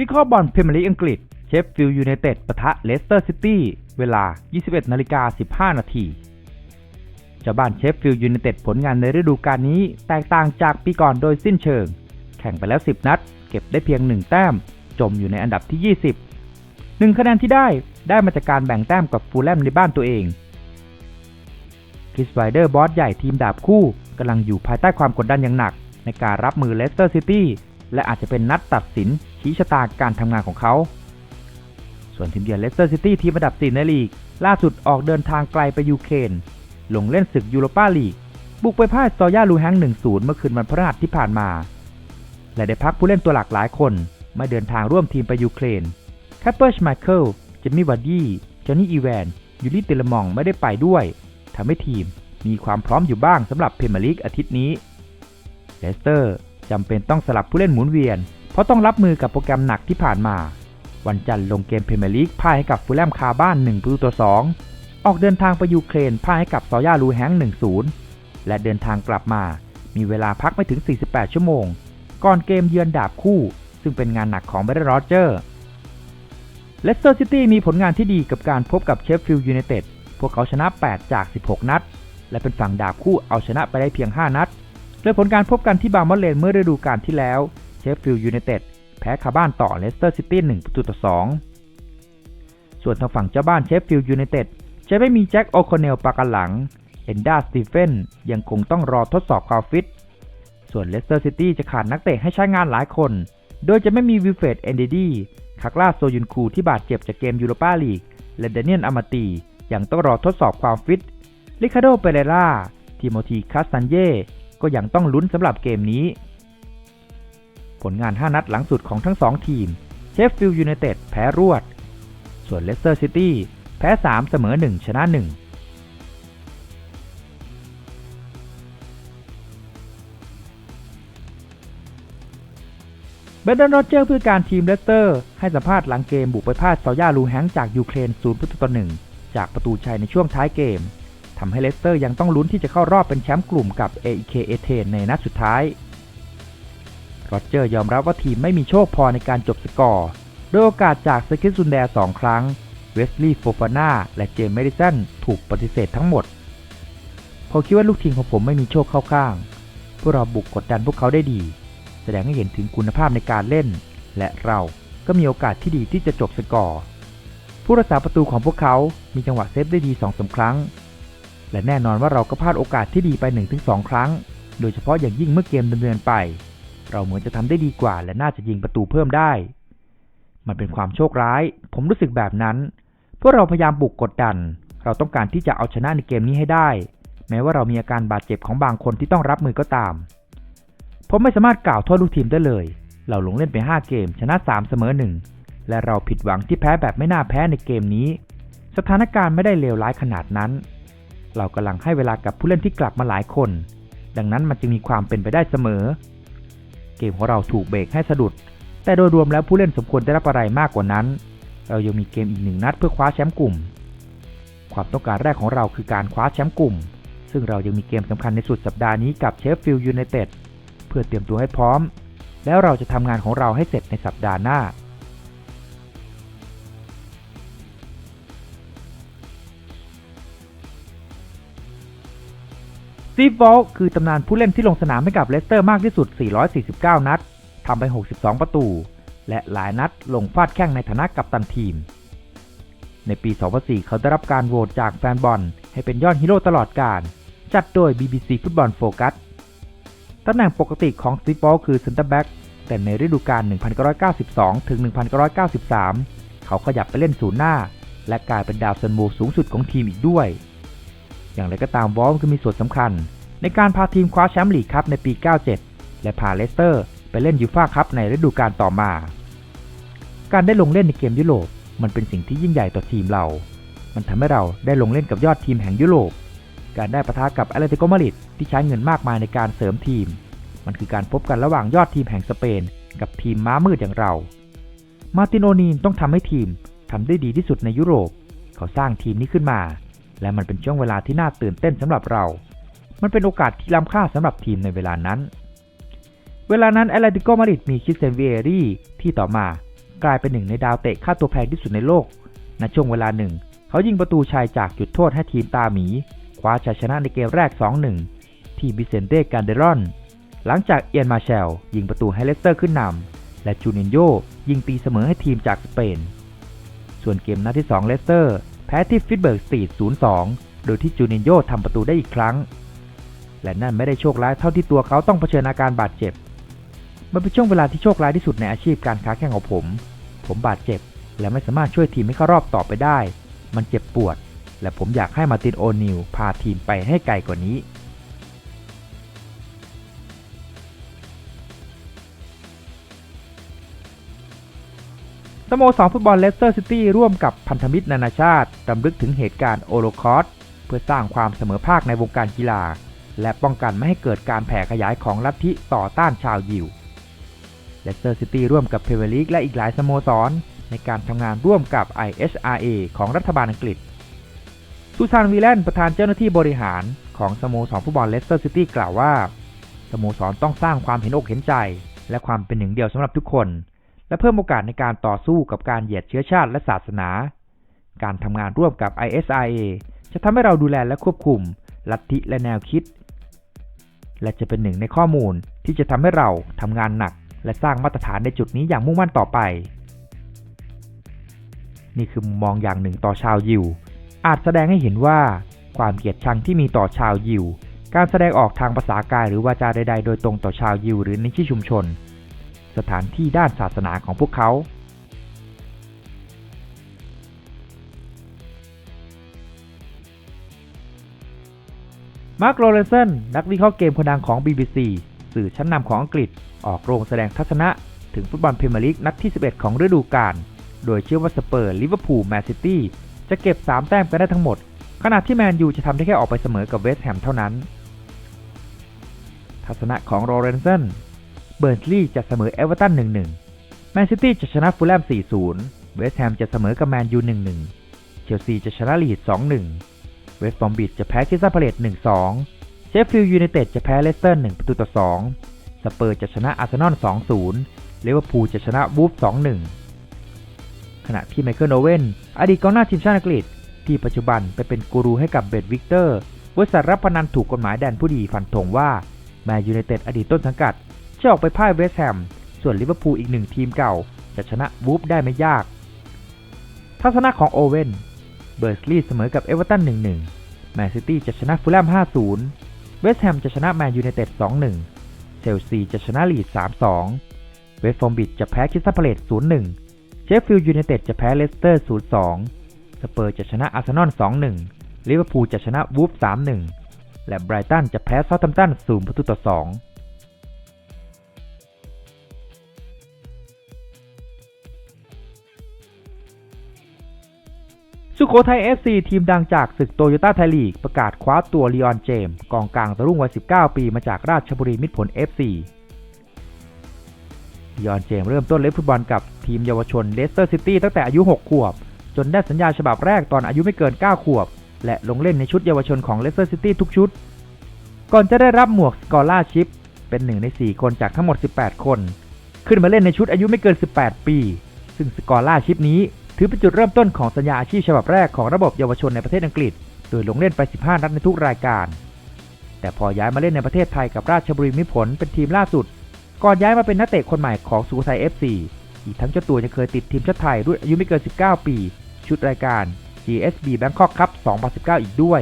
วิเคราะห์บอลพรีเมียร์ลีกอังกฤษ เชฟฟิลด์ยูไนเต็ดปะทะเลสเตอร์ซิตี้ เวลา 21นาฬิกา15 นาทีเจ้าบ้านเชฟฟิลด์ยูไนเต็ดผลงานในฤดูกาลนี้ แตกต่างจากปีก่อนโดยสิ้นเชิง แข่งไปแล้ว 10 นัด เก็บได้เพียง 1 แต้ม จมอยู่ในอันดับที่ 20 1 คะแนนที่ได้ได้มาจากการแบ่งแต้มกับฟูลแลมในบ้านตัวเองคริสไวเดอร์บอสใหญ่ทีมดาบคู่กำลังอยู่ภายใต้ความกดดันอย่างหนัก ในการรับมือเลสเตอร์ซิตี้ และอาจจะเป็นนัดตัดสินชี้ชะตาการทำงานของเขา ส่วนทีมเยือนเลสเตอร์ซิตี้ทีมอันดับ 4 ในลีก ล่าสุดออกเดินทางไกลไปยูเครนลงเล่นศึกยูโรปาลีก บุกไปพ่ายซอย่าลูแฮง 1-0 เมื่อคืนวันพฤหัสที่ผ่านมา และได้พักผู้เล่นตัวหลักหลายคนมาเดินทางร่วมทีมไปยูเครนแคปเปอร์ชไมเคิลเจมี่วัดดี้จอห์นนี่อีแวนยูริตเลมองไม่ได้ไปด้วยทำให้ทีมมีความพร้อมอยู่บ้างสำหรับเพรีเมียร์ลีกอาทิตย์นี้เลสเตอร์ จำเป็นต้องสลับผู้เล่นหมุนเวียน เพราะต้องรับมือกับโปรแกรมหนักที่ผ่านมา วันจันทร์ลงเกมเพรเมียร์ลีกพ่ายให้กับฟูลแลมคาบ้าน 1 ประตูต่อ 2 ออกเดินทางไปยูเครนพ่ายให้กับซอย่าลูแฮง 1-0 และเดินทางกลับมา มีเวลาพักไม่ถึง 48 ชั่วโมง ก่อนเกมเยือนดาบคู่ ซึ่งเป็นงานหนักของเบรด์โรเจอร์เลสเตอร์ซิตี้มีผลงานที่ดีกับการพบกับเชฟฟิลด์ยูไนเต็ด พวกเขาชนะ 8 จาก 16 นัด และเป็นฝั่งดาบคู่เอาชนะไปได้เพียง 5 นัด โดยผลการพบกันที่บาร์มอลเลนเมื่อฤดูกาลที่แล้ว เชฟฟิลด์ยูไนเต็ดแพ้คาบ้านต่อเลสเตอร์ซิตี้1ประตูต่อ 2 ส่วนทางฝั่งเจ้าบ้านเชฟฟิลด์ยูไนเต็ดจะไม่มีแจ็คโอคอนเนลปากันหลัง เอนดาสตีเฟนยังคงต้องรอทดสอบความฟิต ส่วนเลสเตอร์ซิตี้จะขาดนักเตะให้ใช้งานหลายคน โดยจะไม่มีวิเฟรดเอนเดดีคักลาโซยุนคูที่บาดเจ็บจากเกมยูโรปาลีก และเดเนียนอามาตียังต้องรอทดสอบความฟิต ลิคาโดเปเรล่าทิโมธีคาสตันเย ก็ยังต้องลุ้นสำหรับเกมนี้ ผลงาน 5 นัดหลังสุดของทั้ง 2 ทีม เชฟฟิลด์ยูไนเต็ดแพ้รวด ส่วนเลสเตอร์ซิตี้แพ้ 3 เสมอ 1 ชนะ 1เบนดอนโรเจอร์ผู้การทีมเลสเตอร์ ให้สัมภาษณ์หลังเกมบุกไปพ่ายซอย่าลูแฮงจากยูเครน0ประตูต่อ1จากประตูชัยในช่วงท้ายเกม ทำให้เลสเตอร์ยังต้องลุ้นที่จะเข้ารอบเป็นแชมป์กลุ่มกับ AEK เอเธนในนัดสุดท้ายโรเจอร์ยอมรับว่าทีมไม่มีโชคพอในการจบสกอร์โดยโอกาสจากสกิซุนแดร์สองครั้ง เวสลีย์โฟฟาน่าและเจมส์เมดิสันถูกปฏิเสธทั้งหมด ผมคิดว่าลูกทีมของผมไม่มีโชคเข้าข้าง พวกเราบุกกดดันพวกเขาได้ดี แสดงให้เห็นถึงคุณภาพในการเล่น และเราก็มีโอกาสที่ดีที่จะจบสกอร์ ผู้รักษาประตูของพวกเขามีจังหวะเซฟได้ดี2อสาครั้ง และแน่นอนว่าเราก็พลาดโอกาสที่ดีไป 1-2 ครั้ง โดยเฉพาะอย่างยิ่งเมื่อเกมดำเนินไป เราเหมือนจะทำได้ดีกว่า และน่าจะยิงประตูเพิ่มได้ มันเป็นความโชคร้าย ผมรู้สึกแบบนั้น พวกเราพยายามบุกกดดัน เราต้องการที่จะเอาชนะในเกมนี้ให้ได้ แม้ว่าเรามีอาการบาดเจ็บของบางคนที่ต้องรับมือก็ตาม ผมไม่สามารถกล่าวโทษลูกทีมได้เลย เราลงเล่นไป 5 เกม ชนะ 3 เสมอ 1 และเราผิดหวังที่แพ้แบบไม่น่าแพ้ในเกมนี้ สถานการณ์ไม่ได้เลวร้ายขนาดนั้น เรากำลังให้เวลากับผู้เล่นที่กลับมาหลายคน ดังนั้นมันจึงมีความเป็นไปได้เสมอ เกมของเราถูกเบรกให้สะดุด แต่โดยรวมแล้วผู้เล่นสมควรได้รับอะไรมากกว่านั้น เรายังมีเกมอีกหนึ่งนัดเพื่อคว้าแชมป์กลุ่ม ความต้องการแรกของเราคือการคว้าแชมป์กลุ่ม ซึ่งเรายังมีเกมสำคัญในสุดสัปดาห์นี้กับเชฟฟิลด์ยูไนเต็ดเพื่อเตรียมตัวให้พร้อม แล้วเราจะทำงานของเราให้เสร็จในสัปดาห์หน้า สตีฟวอลคือตำนานผู้เล่นที่ลงสนามให้กับเลสเตอร์มากที่สุด 449 นัด ทำไป 62 ประตู และหลายนัดลงฟาดแข้งในฐานะกัปตันทีม ในปี 2004 เขาได้รับการโหวตจากแฟนบอล ให้เป็นยอดฮีโร่ตลอดกาลจัดโดย BBC ฟุตบอลโฟกัสตำแหน่งปกติของสตีฟอลคือเซนเตอร์แบ็กแต่ในฤดูกาล 1992 ถึง 1993 เขาขยับไปเล่นศูนย์หน้า และกลายเป็นดาวซันโวสูงสุดของทีมอีกด้วย อย่างไรก็ตามวอลก็มีส่วนสำคัญ ในการพาทีมคว้าแชมป์ลีกครับในปี 97 และพาเลสเตอร์ ไปเล่นยูฟ่าคัพในฤดูกาลต่อมา การได้ลงเล่นในเกมยุโรปมันเป็นสิ่งที่ยิ่งใหญ่ต่อทีมเรา มันทำให้เราได้ลงเล่นกับยอดทีมแห่งยุโรป การได้ปะทะกับแอตเลติโกมาดริดที่ใช้เงินมากมายในการเสริมทีม มันคือการพบกันระหว่างยอดทีมแห่งสเปน กับทีมม้ามืดอย่างเรา มาตินโอนีนต้องทำให้ทีมทำได้ดีที่สุดในยุโรป เขาสร้างทีมนี้ขึ้นมา และมันเป็นช่วงเวลาที่น่าตื่นเต้นสำหรับเรา มันเป็นโอกาสที่ล้ำค่าสำหรับทีมในเวลานั้น เวลานั้นแอตเลติโกมาดริดมีคิสเซนเวียรี่ที่ต่อมากลายเป็นหนึ่งในดาวเตะค่าตัวแพงที่สุดในโลก ณ ช่วงเวลาหนึ่ง เขายิงประตูชัยจากจุดโทษให้ทีมตาหมี คว้าชัยชนะในเกมแรก 2-1 ที่บิเซนเต้การเดรอน หลังจากเอียนมาเชล ยิงประตูให้เลสเตอร์ขึ้นนำและจูนินโยยิงตีเสมอให้ทีมจากสเปน ส่วนเกมนัดที่ 2 เลสเตอร์ พ้ที่ฟิตเบิร์กสตีด0-2 โดยที่จูนินโยทำประตูได้อีกครั้ง และนั่นไม่ได้โชคร้ายเท่าที่ตัวเขาต้องเผชิญอาการบาดเจ็บ มันเป็นช่วงเวลาที่โชคร้ายที่สุดในอาชีพการค้าแข่งของผม ผมบาดเจ็บ และไม่สามารถช่วยทีมให้เข้ารอบต่อไปได้ มันเจ็บปวด และผมอยากให้มาตินโอนิวพาทีมไปให้ไกลกว่านี้ สโมสรฟุตบอลเลสเตอร์ซิตี้ร่วมกับพันธมิตรนานาชาติรำลึกถึงเหตุการณ์โอโลคอสต์เพื่อสร้างความเสมอภาคในวงการกีฬา และป้องกันไม่ให้เกิดการแผ่ขยายของลัทธิต่อต้านชาวยิวเลสเตอร์ซิตี้ร่วมกับเพเวลีกและอีกหลายสโมสร ในการทำงานร่วมกับ IHRA ของรัฐบาลอังกฤษซูซานวีแลนประธานเจ้าหน้าที่บริหารของสโมสรฟุตบอลเลสเตอร์ซิตี้กล่าวว่าสโมสรต้องสร้างความเห็นอกเห็นใจ และความเป็นหนึ่งเดียวสำหรับทุกคน และเพิ่มโอกาสในการต่อสู้กับการเหยียดเชื้อชาติและศาสนา การทำงานร่วมกับ ISIA จะทำให้เราดูแลและควบคุม ลัทธิและแนวคิด และจะเป็นหนึ่งในข้อมูลที่จะทำให้เราทำงานหนัก และสร้างมาตรฐานในจุดนี้อย่างมุ่งมั่นต่อไป นี่คือมุมมองอย่างหนึ่งต่อชาวยิว อาจแสดงให้เห็นว่า ความเกลียดชังที่มีต่อชาวยิว การแสดงออกทางภาษากายหรือวาจาใด ๆ โดยตรงต่อชาวยิวหรือในที่ชุมชน สถานที่ด้านศาสนาของพวกเขามาร์คโรเลนเซนนักวิเคราะห์เกมคนดังของ BBC สื่อชั้นนำของอังกฤษ ออกโรงแสดงทัศนะ ถึงฟุตบอลพรีเมียร์ลีกนัดที่ 11 ของฤดูกาล โดยเชื่อว่าสเปอร์ลิเวอร์พูลแมนซิตี้จะเก็บ 3 แต้มกันได้ทั้งหมด ขณะที่แมนยูจะทำได้แค่ออกไปเสมอกับเวสต์แฮมเท่านั้น ทัศนะของโรเรนเซน เบิร์นลีย์จะเสมอเอเวอร์ตัน 1-1 แมนซิตี้จะชนะฟูลแลม 4-0 เวสต์แฮมจะเสมอกับแมนยู 1-1 เชลซีจะชนะลีด 2-1 เวสต์บอมบิดจะแพ้คริสตัลพาเลต1-2 เชฟฟิลด์ยูไนเต็ดจะแพ้เลสเตอร์ 1 ประตูต่อ 2 สเปอร์จะชนะอาร์เซนอล 2-0 เลเวอร์พูลจะชนะวูฟ 2-1 ขณะที่ไมเคิลโอเว่นอดีตกองหน้าทีมชาติอังกฤษ ที่ปัจจุบันไปเป็นกูรูให้กับเบดวิกเตอร์บริษัทรับพนันถูกกฎหมายแดนผู้ดีฟันธงว่าแมนยูไนเต็ดอดีตต้นสังกัด จะออกไปพ่ายเวสต์แฮม ส่วนลิเวอร์พูลอีกหนึ่งทีมเก่า จะชนะวูฟได้ไม่ยาก ทัศนะของโอเว่น เบอร์สลีย์เสมอกับเอเวอร์ตัน 1-1 แมนซิตี้จะชนะฟูลแลม 5-0 เวสต์แฮมจะชนะแมนยูไนเต็ด 2-1 เชลซีจะชนะลีด 3-2 เวสต์ฟอร์มบิดจะแพ้คิสตัลพาเลต0-1 เชฟฟิลด์ยูไนเต็ดจะแพ้เลสเตอร์ 0-2 สเปอร์จะชนะอาร์เซนอล 2-1 ลิเวอร์พูลจะชนะวูฟ 3-1 และไบรตันจะแพ้เซาท์แฮมป์ตัน 0 ประตูต่อ 2 สุโขทัย FC ทีมดังจากศึกโตโยต้าไทยลีก ประกาศคว้าตัวลีออนเจมส์กองกลางตะรุ่งวัย 19 ปีมาจากราชบุรีมิตรผล FC ลีออนเจมส์เริ่มต้นเล่นฟุตบอลกับทีมเยาวชนเลสเตอร์ซิตี้ตั้งแต่อายุ 6 ขวบ จนได้สัญญาฉบับแรกตอนอายุไม่เกิน 9 ขวบ และลงเล่นในชุดเยาวชนของเลสเตอร์ซิตี้ทุกชุด ก่อนจะได้รับหมวกสกอร่าชิพเป็นหนึ่งใน 4 คนจากทั้งหมด 18 คน ขึ้นมาเล่นในชุดอายุไม่เกิน 18 ปี ซึ่งสกอร่าชิพนี้ ถือเป็นจุดเริ่มต้นของสัญญาอาชีพฉบับแรกของระบบเยาวชนในประเทศอังกฤษ โดยลงเล่นไป 15 นัดในทุกรายการ แต่พอย้ายมาเล่นในประเทศไทยกับราชบุรีมิผลเป็นทีมล่าสุด ก่อนย้ายมาเป็นนักเตะคนใหม่ของสุโขทัย FC อีกทั้งเจ้าตัวยังเคยติดทีมชาติไทยรุ่นอายุไม่เกิน 19 ปี ชุดรายการ GSB Bangkok Cup 2019 อีกด้วย